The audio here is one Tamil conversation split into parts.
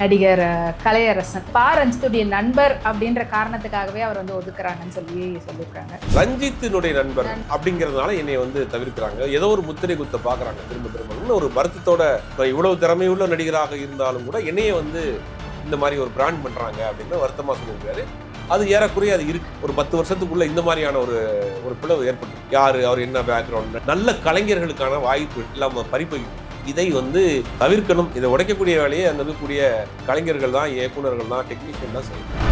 நடிகர் கலையரசன் பா ரஞ்சித்துடைய நண்பர் அப்படின்ற காரணத்துக்காகவே அவர் வந்து ஒதுக்குறாங்கன்னு சொல்லி சொல்லியிருக்காங்க. ரஞ்சித்தினுடைய நண்பர் அப்படிங்கிறதுனால என்னை வந்து தவிர்க்கிறாங்க. ஏதோ ஒரு முத்திரை குத்த பாக்குறாங்க திரும்ப திரும்ப. ஒரு வருத்தத்தோட இவ்வளவு திறமையுள்ள நடிகராக இருந்தாலும் கூட என்னைய வந்து இந்த மாதிரி ஒரு பிராண்ட் பண்றாங்க அப்படின்னு வருத்தமா சொல்லியிருக்காரு. அது ஏறக்குறைய அது இருக்கு. ஒரு பத்து வருஷத்துக்குள்ள இந்த மாதிரியான ஒரு ஒரு பிளவு ஏற்பட்டு யாரு அவர் என்ன பேக்ரவுண்ட் நல்ல கலைஞர்களுக்கான வாய்ப்பு இல்லாம பறிப்பு இதை வந்து தவிர்க்கணும். இதை உடைக்கக்கூடிய வேலையை அந்த இருக்கக்கூடிய கலைஞர்கள் தான் இயக்குநர்கள் தான் டெக்னீஷியன் தான் செய்யணும்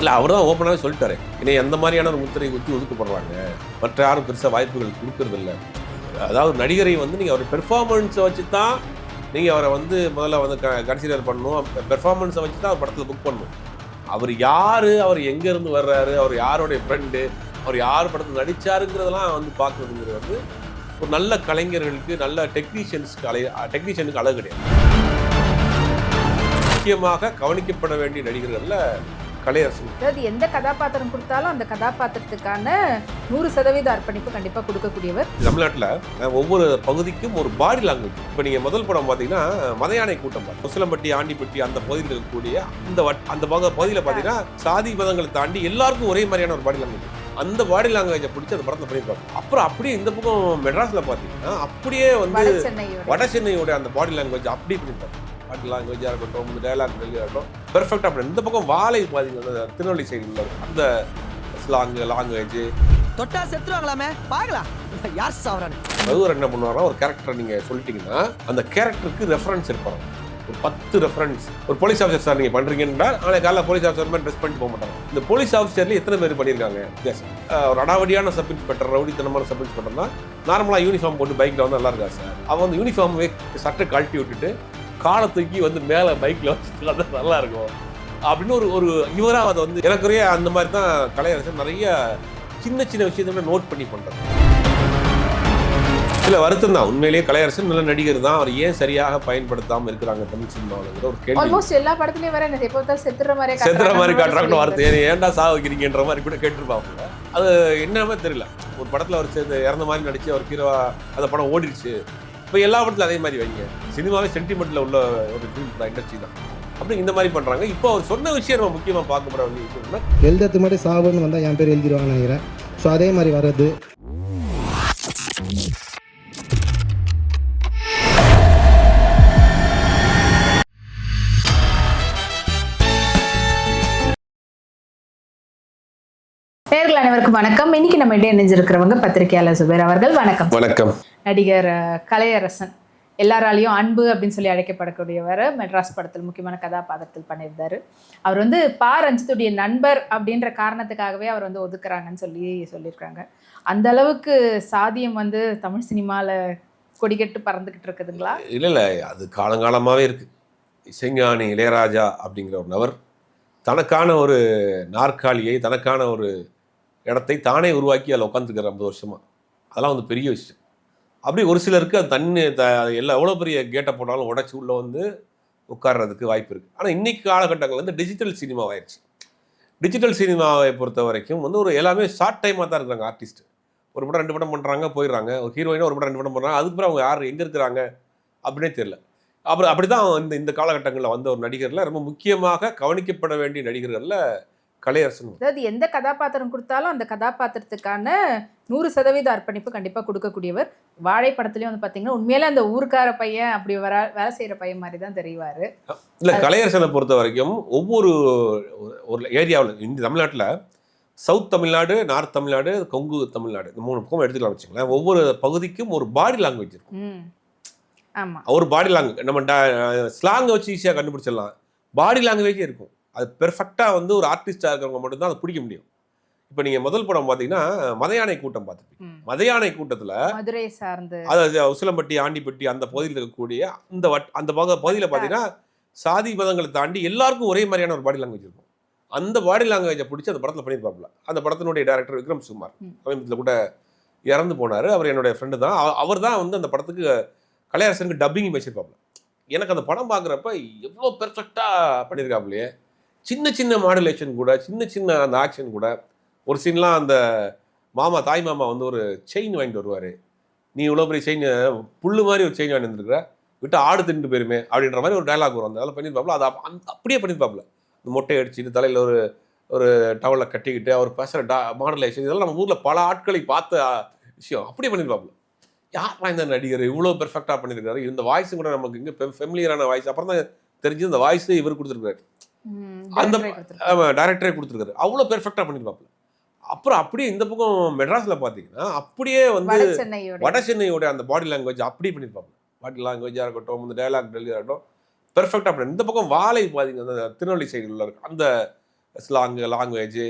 இல்லை அவர் தான் ஓப்பனாகவே சொல்லிட்டாரு. என்னை எந்த மாதிரியான ஒரு முத்திரை குத்தி ஒதுக்கப்படுறாங்க? மற்ற யாரும் பெருசாக வாய்ப்புகள் கொடுக்கறதில்ல அதாவது நடிகரை வந்து நீங்கள் அவர் பெர்ஃபார்மன்ஸை வச்சு தான் நீங்கள் அவரை வந்து முதல்ல வந்து க கன்சிடர் பண்ணணும். பெர்ஃபார்மன்ஸை வச்சு தான் அவர் படத்தில் புக் பண்ணணும். அவர் யார்? அவர் எங்கேருந்து வர்றாரு? அவர் யாருடைய ஃப்ரெண்டு அவர் யார் படத்தில் நடிச்சாருங்கிறதெல்லாம் வந்து பார்க்குறதுங்கிறது வந்து ஒரு நல்ல கலைஞர்களுக்கு நல்ல டெக்னீஷியன்ஸ்க்கு அலை டெக்னீஷியனுக்கு அழகு கிடையாது. முக்கியமாக கவனிக்கப்பட வேண்டிய நடிகர்கள்ல கலையரசன். அதாவது எந்த கதாபாத்திரம் கொடுத்தாலும் அந்த கதாபாத்திரத்துக்கான நூறு சதவீத அர்ப்பணிப்பு கண்டிப்பாக கொடுக்கக்கூடியவர். தமிழ்நாட்டில் ஒவ்வொரு பகுதிக்கும் ஒரு பாடி லாங்குவேஜ் இப்போ நீங்கள் முதல் படம் பார்த்தீங்கன்னா மதையானை கூட்டம். முசலம்பட்டி ஆண்டிப்பட்டி அந்த பகுதியில் இருக்கக்கூடிய அந்த அந்த பக பகுதியில் பார்த்தீங்கன்னா சாதி மதங்களை தாண்டி எல்லாருக்கும் ஒரே மாதிரியான ஒரு பாடி லாங்குவேஜ் அந்த பாடி லாங்குவேஜை பிடிச்சி அந்த படத்தை பண்ணியிருப்பாங்க அப்புறம் அப்படியே இந்த பக்கம் மெட்ராஸில் பார்த்தீங்கன்னா அப்படியே வந்து வட சென்னையோட. அந்த பாடி லாங்குவேஜ் அப்படி பண்ணியிருப்பாங்க பாடி லாங்குவேஜாக இருக்கட்டும் இந்த டைலாக் இருக்கட்டும் பெர்ஃபெக்டாக அப்படி. இந்த பக்கம் வாழை பார்த்தீங்கன்னா திருநெல்வேலி சைடில் அந்த ஸ்லாங் லாங்குவேஜ் தொட்டா செத்துருவாங்களாமே? பார்க்கலாம். யார் சாவறானு? ரகுவர் என்ன பண்ணுவாருன்னா ஒரு கேரக்டர் நீங்க சொல்லிட்டீங்கன்னா அந்த கேரக்டருக்கு ரெஃபரன்ஸ் இருப்பாங்க ஒரு பத்து ரெஃபரன்ஸ் ஒரு போலீஸ் ஆஃபீஸர் சார் நீங்கள் பண்ணுறீங்கன்னா நாளை காலையில் போலீஸ் ஆஃபீஸர் மாதிரி ட்ரெஸ் பண்ணிட்டு போக மாட்டாங்க. இந்த போலீஸ் ஆஃபீஸர்ல எத்தனை பேர் பண்ணியிருக்காங்க எஸ் ஒரு அடாவடியான சப் இன்ஸ்பெக்டர் ரவுடித்தனமான சப் இன்ஸ்பெக்டர் நார்மலாக யூனிஃபார்ம் போட்டு பைக்கில் வந்து நல்லா இருக்கா சார் அவன் வந்து யூனிஃபார்மே சட்டை கழட்டி விட்டுட்டு காலை தூக்கி வந்து மேலே பைக்கில் வச்சு நல்லா இருக்கும். அப்படின்னு ஒரு ஒரு இவராக அதை வந்து எனக்குரிய அந்த மாதிரி தான் கலையரசன் நிறைய சின்ன சின்ன விஷயத்தை நோட் பண்ணி பண்ணுறேன் இல்ல வருத்தம் தான். உண்மையிலேயே கலையரசன் நல்ல நடிகர் தான். அவர் ஏன் சரியாக பயன்படுத்தாம இருக்கிறாங்க தமிழ் சினிமாவில் ஒரு கேள்வி. ஆல்மோஸ்ட் எல்லா படத்துலயும் வேற என்ன எப்போ செத்துற மாதிரியே செத்துற மாதிரி காட்டுறாங்கன்னு வார்த்தை. ஏன் ஏன்டா சா வைக்கிறீங்கன்ற மாதிரி கூட கேட்டிருப்பாங்க அது என்னமே தெரியல. ஒரு படத்துல அவர் சேர்ந்து இறந்த மாதிரி நடிச்சு அவர் ஹீரோவா அந்த படம் ஓடிடுச்சு. இப்போ எல்லா படத்துலையும் அதே மாதிரி வைங்க. சினிமாவே சென்டிமெண்ட்ல உள்ள ஒரு ஃபிலிம் தான் இண்டஸ்ட்ரி தான். அப்படி இந்த மாதிரி பண்றாங்க. இப்போ அவர் சொன்ன விஷயம் நம்ம முக்கியமா பார்க்கப்பட வேண்டிய விஷயம்னா எழுதுறதுக்கு முன்னாடி சாவுன்னு வந்தால் என் பேர் எழுதிடுவாங்கன்னு நினைக்கிறேன். ஸோ அதே மாதிரி வர்றது. நேர்கள் அனைவருக்கும் வணக்கம். இன்னைக்கு நம்ம இடையே இணைஞ்சிருக்கிறவங்க பத்திரிகையாளர் சுபேர் அவர்கள். வணக்கம். வணக்கம். நடிகர் கலையரசன். எல்லாராலையும் அன்பு அப்படின்னு சொல்லி அழைக்கப்படக்கூடியவர் மெட்ராஸ் படத்தில் முக்கியமான கதாபாத்திரத்தில் பண்ணியிருந்தாரு. அவர் வந்து பா. ரஞ்சித்துடைய நண்பர் அப்படின்ற காரணத்துக்காகவே அவர் வந்து ஒதுக்குறாங்கன்னு சொல்லி சொல்லியிருக்காங்க. அந்த அளவுக்கு சாதியம் வந்து தமிழ் சினிமாவில் கொடிக்கட்டு பறந்துக்கிட்டு இருக்குதுங்களா? இல்லை இல்லை. அது காலங்காலமாகவே இருக்கு. இசைஞானி இளையராஜா அப்படிங்கிற ஒரு நபர் தனக்கான ஒரு நாற்காலியை தனக்கான ஒரு இடத்தை தானே உருவாக்கி அதில் உட்காந்துருக்காரு ஐம்பது வருஷமாக அதெல்லாம் வந்து பெரிய விஷயம். அப்படி ஒரு சிலருக்கு அது தண்ணி த எல்லா எவ்வளோ பெரிய கேட்டை போட்டாலும் உடச்சி உள்ளே வந்து உட்கார்றதுக்கு வாய்ப்பு இருக்குது ஆனால் இன்றைக்கி காலகட்டங்கள் வந்து டிஜிட்டல் சினிமாவாயிருச்சு டிஜிட்டல் சினிமாவை பொறுத்த வரைக்கும் வந்து ஒரு எல்லாமே ஷார்ட் டைமாக தான் இருக்கிறாங்க ஆர்டிஸ்ட் ஒரு படம் ரெண்டு படம் பண்ணுறாங்க போயிடுறாங்க. ஒரு ஹீரோயினாக ஒரு படம் ரெண்டு படம் பண்ணுறாங்க அதுக்கு அப்புறம் அவங்க யார் எங்கே இருக்கிறாங்க அப்படின்னே தெரியல. அப்புறம் அப்படி தான் இந்த இந்த காலகட்டங்களில் வந்த ஒரு நடிகரில் ரொம்ப முக்கியமாக கவனிக்கப்பட வேண்டிய நடிகர்களில் கலையரசன். அதாவது எந்த கதாபாத்திரம் கொடுத்தாலும் அந்த கதாபாத்திரத்துக்கான நூறு சதவீத அர்ப்பணிப்பு கண்டிப்பாாக கொடுக்கக்கூடியவர். வாழை படத்துலையும் வந்து பார்த்தீங்கன்னா உண்மையிலே அந்த ஊருக்கார பையன் அப்படி வர வேலை செய்கிற பையன் மாதிரி தான் தெரிவார். இல்லை கலையரசனை பொறுத்த வரைக்கும் ஒவ்வொரு ஒரு- ஏரியாவில் இந்த தமிழ்நாட்டில் சவுத் தமிழ்நாடு நார்த் தமிழ்நாடு கொங்கு தமிழ்நாடு இந்த மூணு பக்கம் எடுத்துக்கலாம் வச்சுங்களேன் ஒவ்வொரு பகுதிக்கும் ஒரு பாடி லாங்குவேஜ் இருக்கும். ஆமாம் ஒரு பாடி லாங்குவேஜ் நம்ம ஸ்லாங்கை வச்சு ஈஸியாக கண்டுபிடிச்சிடலாம். பாடி லாங்குவேஜே இருக்கும். அது பெர்ஃபெக்டாக வந்து ஒரு ஆர்டிஸ்டாக இருக்கிறவங்க மட்டும்தான் அதை பிடிக்க முடியும். இப்போ நீங்கள் முதல் படம் பார்த்தீங்கன்னா மதையானை கூட்டம் பார்த்துருப்பீங்க. மதையானை கூட்டத்தில் மதுரை சார்ந்து. அதாவது உசிலம்பட்டி ஆண்டிப்பட்டி அந்த பகுதியில் இருக்கக்கூடிய அந்த வட் அந்த பக பகுதியில் பார்த்தீங்கன்னா சாதி மதங்களை தாண்டி எல்லாருக்கும் ஒரே மாதிரியான ஒரு பாடி லாங்குவேஜ் இருக்கும். அந்த பாடி லாங்குவேஜை பிடிச்சி அந்த படத்தில் பண்ணியிருப்பாப்புல. அந்த படத்தினுடைய டேரக்டர் விக்ரம் சுகுமார். ம். சமீபத்தில் கூட இறந்து போனார். அவர் என்னுடைய ஃப்ரெண்டு தான். அவர் தான் வந்து அந்த படத்துக்கு கலையரசனுக்கு டப்பிங் வச்சிருப்பாப்புல. எனக்கு அந்த படம் பார்க்குறப்ப எவ்வளோ பெர்ஃபெக்டாக பண்ணியிருக்காப்புலையே. சின்ன சின்ன மாடுலேஷன் கூட சின்ன சின்ன அந்த ஆக்ஷன் கூட ஒரு சீன்லாம் அந்த மாமா தாய் மாமா வந்து ஒரு செயின் வாங்கிட்டு வருவார். நீ இவ்வளோ பெரிய செயின் புல்லு மாதிரி ஒரு செயின் வாங்கி வந்துருக்குற விட்டு ஆடு தின்னு போயிருமே அப்படின்ற மாதிரி ஒரு டைலாக் வரும். அந்த அதில் பண்ணியிருப்பாப்புல. அதை அந்த- அப்படியே பண்ணியிருப்பாப்ல இந்த மொட்டை அடிச்சுட்டு தலையில் ஒரு ஒரு டவலில் கட்டிக்கிட்டு அவர் பேசுகிற டா மாடலேஷன் இதெல்லாம் நம்ம ஊரில் பல ஆட்களை பார்த்த விஷயம். அப்படியே பண்ணியிருப்பாப்ல யாரெல்லாம் இந்த நடிகர்? இவ்வளோ பெர்ஃபெக்டாக பண்ணியிருக்காரு இந்த வாய்ஸும் கூட நமக்கு இங்கே ஃபெமிலியரான வாய்ஸ் அப்புறம் தான் தெரிஞ்சு இந்த வாய்ஸு இவர் கொடுத்துருக்காரு அந்த. டேரக்டரே கொடுத்துருக்காரு. அவ்வளோ பெர்ஃபெக்டாக பண்ணியிருப்பாப்புல அப்புறம் அப்படியே இந்த பக்கம் மெட்ராஸில் பார்த்தீங்கன்னா அப்படியே வந்து வட சென்னையோட. அந்த பாடி லாங்குவேஜ் அப்படி பண்ணியிருப்பாங்க பாடி லாங்குவேஜாக இருக்கட்டும் இந்த டயலாக் டெலியாக இருக்கட்டும் பெர்ஃபெக்டாக பண்ணி இந்த பக்கம் வாழை பார்த்தீங்க அந்த திருநெல்வேலி சைடுல இருக்க அந்த ஸ்லாங் லாங்குவேஜ்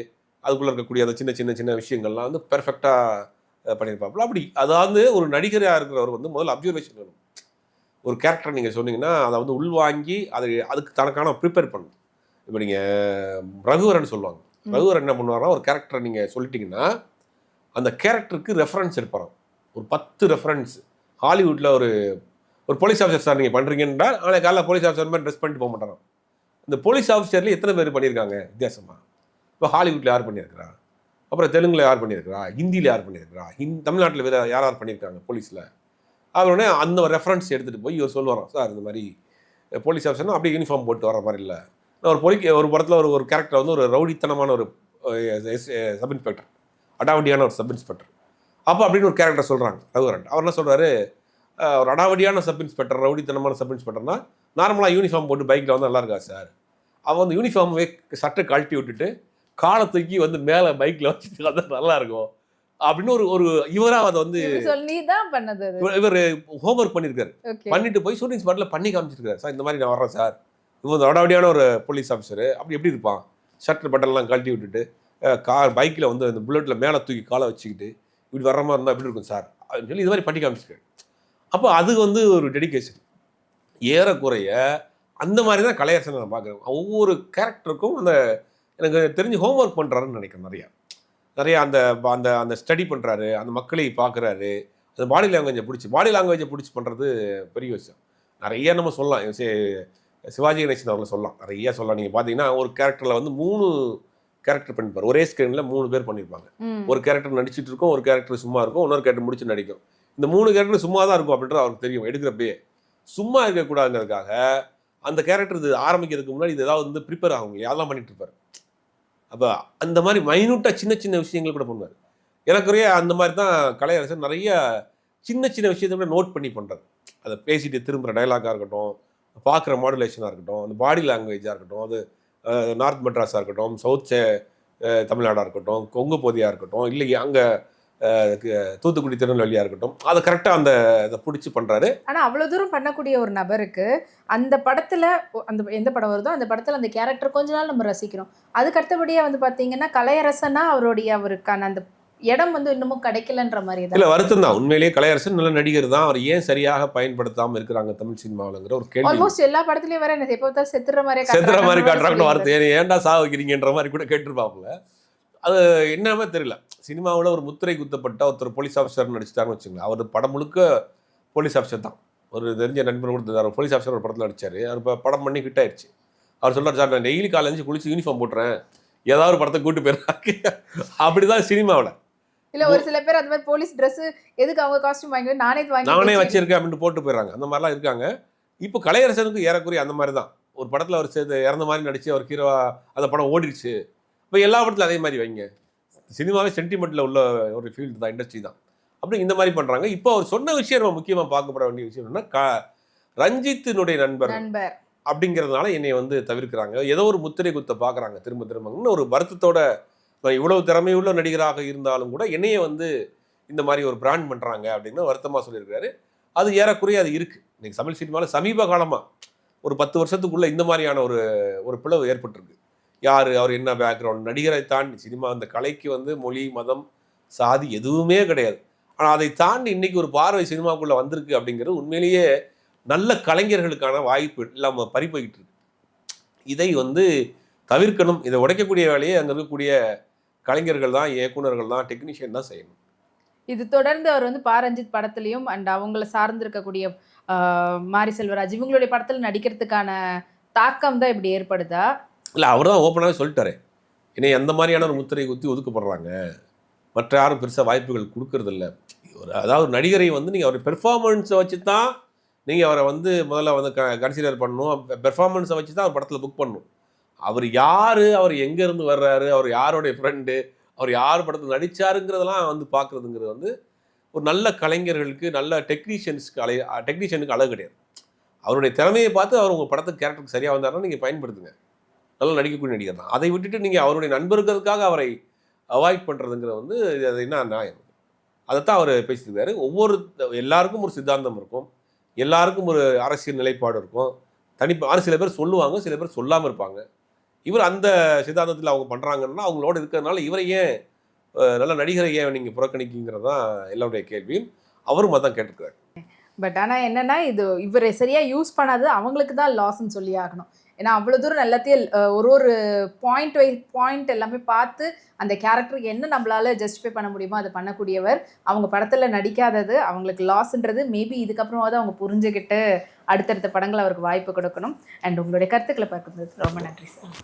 அதுக்குள்ளே இருக்கக்கூடிய அந்த சின்ன சின்ன சின்ன விஷயங்கள்லாம் வந்து பெர்ஃபெக்டாக பண்ணியிருப்பாப்புல அப்படி அதாவது ஒரு நடிகராக இருக்கிறவர் வந்து முதல்ல அப்சர்வேஷன் வேணும். ஒரு கேரக்டர் நீங்கள் சொன்னீங்கன்னா அதை வந்து உள்வாங்கி அதை அதுக்கு தனக்கான ப்ரிப்பேர் பண்ணணும். இப்போ நீங்கள் ரகுவரன் சொல்லுவாங்க. ரகுவரன் என்ன பண்ணுவாருன்னா ஒரு கேரக்டரை நீங்கள் சொல்லிட்டீங்கன்னா அந்த கேரக்டருக்கு ரெஃபரன்ஸ் எடுப்பாராம். ஒரு பத்து ரெஃபரன்ஸ் ஹாலிவுட்டில் ஒரு ஒரு போலீஸ் ஆஃபீஸர் சார் நீங்கள் பண்ணுறீங்கன்னா நாளைக்கு காலையில் போலீஸ் ஆஃபீஸர் மாதிரி ட்ரெஸ் பண்ணிட்டு போக மாட்டாராம். இந்த போலீஸ் ஆஃபீஸர்லேயே எத்தனை பேர் பண்ணியிருக்காங்க? வித்தியாசமா. இப்போ ஹாலிவுட்டில் யார் பண்ணியிருக்கிறா? அப்புறம் தெலுங்குல யார் பண்ணியிருக்கிறா? ஹிந்தியில் யார் பண்ணியிருக்கிறா? ஹிந் தமிழ்நாட்டில் வேறு யார் யார் பண்ணியிருக்காங்க போலீஸில் உடனே அந்த ரெஃபரன்ஸ் எடுத்துகிட்டு போய் இவர் சொல்லுவாராம் சார் இந்த மாதிரி போலீஸ் ஆஃபீஸர்னா அப்படியே யூனிஃபார்ம் போட்டு வர மாதிரி இல்லை. ஒரு பொலிக்க ஒரு படத்தில் ஒரு ஒரு கேரக்டர் வந்து ஒரு ரவுடித்தனமான ஒரு சப் இன்ஸ்பெக்டர் அடாவடியான ஒரு சப் இன்ஸ்பெக்டர் அப்போ அப்படின்னு ஒரு கேரக்டர் சொல்கிறாங்க ரகுவரன். அவர் என்ன சொல்கிறாரு ஒரு அடாவடியான சப் இன்ஸ்பெக்டர் ரவுடித்தனமான சப் இன்ஸ்பெக்டர்னா நார்மலாக யூனிஃபார்ம் போட்டு பைக்கில் வந்து நல்லா இருக்கா சார் அவன் வந்து யூனிஃபார்மே சட்டை கழட்டி விட்டுட்டு காலை தூக்கி வந்து மேலே பைக்கில் வச்சுட்டு வந்தால் நல்லா இருக்கும். அப்படின்னு ஒரு ஒரு இவராக அதை வந்து இவர் ஹோம்ஒர்க் பண்ணியிருக்காரு பண்ணிட்டு போய் ஷூட்டிங் ஸ்பாட்டில் பண்ணி காமிச்சிருக்காரு. சார் இந்த மாதிரி நான் வர்றேன் சார் இவன் அடாவடியான ஒரு போலீஸ் ஆஃபீஸரு அப்படி எப்படி இருப்பான்? ஷர்ட் பட்டன்லாம் கழட்டி விட்டுட்டு கார் பைக்கில் வந்து அந்த புல்லட்டில் மேலே தூக்கி காலை வச்சுக்கிட்டு இப்படி வர்ற மாதிரி இருந்தால் எப்படி இருக்கும் சார் அப்படின்னு சொல்லி இது மாதிரி பண்ணி காமிச்சிருக்காரு. அப்போ அது வந்து ஒரு டெடிகேஷன் ஏறக்குறைய அந்த மாதிரி தான் கலையரசனை நான் பார்க்குறேன். ஒவ்வொரு கேரக்டருக்கும் அந்த எனக்கு தெரிஞ்சு ஹோம்ஒர்க் பண்ணுறாருன்னு நினைக்கிறேன் நிறையா. நிறையா அந்த அந்த அந்த ஸ்டடி பண்ணுறாரு அந்த மக்களை பார்க்குறாரு. அந்த பாடி லாங்குவேஜை பிடிச்சி பாடி லாங்குவேஜை பிடிச்சி பண்ணுறது பெரிய விஷயம். நிறைய நம்ம சொல்லலாம். சிவாஜி கணேசன் அவர்களை சொல்லலாம். நிறைய சொல்லலாம். நீங்கள் பார்த்தீங்கன்னா ஒரு கேரக்டரில் வந்து மூணு கேரக்டர் பண்ணிப்பார் ஒரே ஸ்க்ரீனில் மூணு பேர் பண்ணியிருப்பாங்க. ஒரு கேரக்டர் நடிச்சிட்டு இருக்கும் ஒரு கேரக்டர் சும்மா இருக்கும் இன்னொரு கேரக்டர் முடிச்சு நடிக்கும். இந்த மூணு கேரக்டர் சும்மா தான் இருக்கும் அப்படின்றது அவருக்கு தெரியும் எடுக்கிறப்பயே. சும்மா இருக்கக்கூடாதுங்கிறதுக்காக அந்த கேரக்டர் இது ஆரம்பிக்கிறதுக்கு முன்னாடி இது ஏதாவது வந்து ப்ரிப்பேர் ஆகும். இல்லையா அதெல்லாம் பண்ணிட்டு இருப்பார்? அப்போ அந்த மாதிரி மைனூட்டாக சின்ன சின்ன விஷயங்கள் கூட பண்ணுவார். எனக்குரிய அந்த மாதிரி தான் கலையரசன் நிறைய சின்ன சின்ன விஷயத்தை கூட நோட் பண்ணி பண்ணுறது அதை பேசிட்டு திரும்புகிற டைலாக்காக இருக்கட்டும் பார்க்குற மாடுலேஷனாக இருக்கட்டும் அந்த பாடி லாங்குவேஜாக இருக்கட்டும் அது நார்த் மெட்ராஸாக இருக்கட்டும் சவுத் தமிழ்நாடாக இருக்கட்டும் கொங்கு பகுதியாக இருக்கட்டும் இல்லை அங்கே தூத்துக்குடி திருநெல்வேலியாக இருக்கட்டும் அதை கரெக்டாக அந்த இதை பிடிச்சி பண்ணுறாரு ஆனால் அவ்வளோ தூரம் பண்ணக்கூடிய ஒரு நபருக்கு அந்த படத்தில் அந்த எந்த படம் வருதோ அந்த படத்தில் அந்த கேரக்டர் கொஞ்ச நாள் நம்ம ரசிக்கிறோம். அதுக்கு அடுத்தபடியாக வந்து பார்த்தீங்கன்னா கலையரசனா அவருடைய அவருக்கான அந்த இடம் வந்து இன்னமும் கிடைக்கலன்ற மாதிரி இல்லை தான் வருத்தம் தான். உண்மையிலேயே கலையரசன் நல்ல நடிகர் தான். அவர் ஏன் சரியாக பயன்படுத்தாமல் இருக்கிறாங்க தமிழ் சினிமாவிலங்கிற ஒரு கேள்வி. ஆல்மோஸ்ட் எல்லா படத்துலயும் வேற என்ன எப்ப செத்துற மாதிரியே செத்துற மாதிரி காட்டுறாங்கன்னு வார்த்தை. ஏன் ஏன்டா சா வைக்கிறீங்கன்ற மாதிரி கூட கேட்டிருப்பாப்புல. அது என்னமே தெரியல. சினிமாவில் ஒரு முத்திரை குத்தப்பட்ட ஒருத்தர் போலீஸ் ஆஃபீஸர் நடிச்சிட்டாருன்னு வச்சுங்களேன் அவர் படம் முழுக்க போலீஸ் ஆஃபீஸர் தான். ஒரு தெரிஞ்ச நண்பர் கொடுத்தாரு போலீஸ் ஆஃபீஸர் ஒரு படத்தில் நடிச்சார். அவர் இப்போ படம் பண்ணி ஹிட் ஆயிடுச்சு அவர் சொல்றாரு சார் நான் டெய்லி காலேஜ் குளிச்சு யூனிஃபார்ம் போட்டுறேன். ஏதாவது ஒரு படத்தை கூட்டு போயிடுறாங்க அப்படிதான் சினிமாவில். இல்ல ஒரு சில பேர் அந்த மாதிரி போலீஸ் Dress எதுக்கு அவங்க காஸ்டியூம் வாங்கி நானே வாங்கி நானே வச்சிருக்கேன். அப்படின்ட்டு போட்டு போயிடுறாங்க. அந்த மாதிரிலாம் இருக்காங்க. இப்போ கலையரசனுக்கு ஏறக்குறைய அந்த மாதிரி தான் ஒரு படத்தில் அவர் சேர்த்து இறந்த மாதிரி நடிச்சு அவர் ஹீரோவா அந்த படம் ஓடிடுச்சு. இப்போ எல்லா படத்துலையும் அதே மாதிரி வைங்க. சினிமாவே சென்டிமெண்ட்டில் உள்ள ஒரு ஃபீல்டு தான் இண்டஸ்ட்ரி தான். அப்படி இந்த மாதிரி பண்ணுறாங்க இப்போ அவர் சொன்ன விஷயம் நம்ம முக்கியமாக பார்க்கப்பட வேண்டிய விஷயம் என்னன்னா க ரஞ்சித்தினுடைய நண்பர் நண்பர். அப்படிங்கிறதுனால என்னை வந்து தவிர்க்கிறாங்க. ஏதோ ஒரு முத்திரை குத்த பார்க்குறாங்க. திரும்ப திரும்பன்னு ஒரு வருத்தத்தோட நான் இவ்வளவு திறமையுள்ள நடிகராக இருந்தாலும் கூட என்னையே வந்து இந்த மாதிரி ஒரு பிராண்ட் பண்ணுறாங்க அப்படின்னு வருத்தமாக சொல்லியிருக்காரு அது ஏறக்குறைய அது இருக்குது இன்னைக்கு தமிழ் சினிமாவில் சமீப காலமாக ஒரு பத்து வருஷத்துக்குள்ளே இந்த மாதிரியான ஒரு ஒரு பிளவு ஏற்பட்டிருக்கு. யார் அவர் என்ன பேக்ரவுண்ட் நடிகரை தாண்டி சினிமா அந்த கலைக்கு வந்து மொழி மதம் சாதி எதுவுமே கிடையாது. ஆனால் அதை தாண்டி இன்றைக்கி ஒரு பார்வை சினிமாக்குள்ளே வந்திருக்கு அப்படிங்கிறது உண்மையிலேயே நல்ல கலைஞர்களுக்கான வாய்ப்பு இல்லாமல் பறி இருக்கு. இதை வந்து தவிர்க்கணும். இதை உடைக்கக்கூடிய வேலையை அங்கே இருக்கக்கூடிய கலைஞர்கள் தான் இயக்குனர்கள் தான் டெக்னீஷியன் தான் செய்யணும். இது தொடர்ந்து அவர் வந்து பாரஞ்சித் படத்துலயும் அண்ட் அவங்கள சார்ந்து இருக்கக்கூடிய ஆஹ், மாரி செல்வராஜ் இவங்களுடைய படத்துல நடிக்கிறதுக்கான தாக்கம் தான் இப்படி ஏற்படுதா? இல்லை அவர் தான் ஓப்பனாகவே சொல்லிட்டாரு. என்னை அந்த மாதிரியான ஒரு முத்திரை குத்தி ஒதுக்கப்படுறாங்க. மற்ற யாரும் பெருசாக வாய்ப்புகள் கொடுக்கறதில்ல. ஒரு அதாவது ஒரு நடிகரை வந்து நீங்கள் அவர் பெர்ஃபார்மன்ஸை வச்சு தான் நீங்கள் அவரை வந்து முதல்ல வந்து க கன்சிடர் பண்ணணும். பெர்ஃபார்மன்ஸை வச்சு தான் அவர் படத்தில் புக் பண்ணணும். அவர் யார்? அவர் எங்கேருந்து வர்றாரு? அவர் யாருடைய ஃப்ரெண்டு அவர் யார் படத்தில் நடிச்சாருங்கிறதெல்லாம் வந்து பார்க்குறதுங்கிறது வந்து ஒரு நல்ல கலைஞர்களுக்கு நல்ல டெக்னீஷியன்ஸ்க்கு அலை டெக்னீஷியனுக்கு அழகு கிடையாது. அவருடைய திறமையை பார்த்து அவர் உங்கள் படத்துக்கு கேரக்டருக்கு சரியாக வந்தாருன்னா நீங்கள் பயன்படுத்துங்க. நல்லா நடிக்கக்கூடிய நடிகர் தான். அதை விட்டுட்டு நீங்கள் அவருடைய நண்பர்களுக்காக அவரை அவாய்ட் பண்ணுறதுங்கிறது வந்து இது அது என்ன நியாயம்? அதைத்தான் அவர் பேசியிருக்காரு. ஒவ்வொரு எல்லாருக்கும் ஒரு சித்தாந்தம் இருக்கும். எல்லாருக்கும் ஒரு அரசியல் நிலைப்பாடு இருக்கும். தனி ஆனால் சில பேர் சொல்லுவாங்க சில பேர் சொல்லாமல் இருப்பாங்க. இவர் அந்த சித்தாந்தத்தில் அவங்க பண்ணுறாங்கன்னா அவங்களோட இருக்கிறதுனால இவரை ஏன் நல்ல நடிகரை ஏன் நீங்கள் புறக்கணிக்குங்கிறது தான் எல்லாருடைய கேள்வியும் அவரும் அதான் கேட்டிருக்காரு பட் ஆனால் என்னென்னா இது இவரை சரியாக யூஸ் பண்ணாது அவங்களுக்கு தான் லாஸ்ன்னு சொல்லி ஆகணும். ஏன்னா அவ்வளோ தூரம் எல்லாத்தையும் ஒரு ஒரு பாயிண்ட் வை பாயிண்ட் எல்லாமே பார்த்து அந்த கேரக்டருக்கு என்ன நம்மளால் ஜஸ்டிஃபை பண்ண முடியுமோ அதை பண்ணக்கூடியவர். அவங்க படத்தில் நடிக்காதது அவங்களுக்கு லாஸ்ன்றது மேபி இதுக்கப்புறமாவது அவங்க புரிஞ்சுக்கிட்டு அடுத்தடுத்த படங்கள் அவருக்கு வாய்ப்பு கொடுக்கணும். அண்ட் உங்களுடைய கருத்துக்களை பார்க்குறது ரொம்ப நன்றி சார்.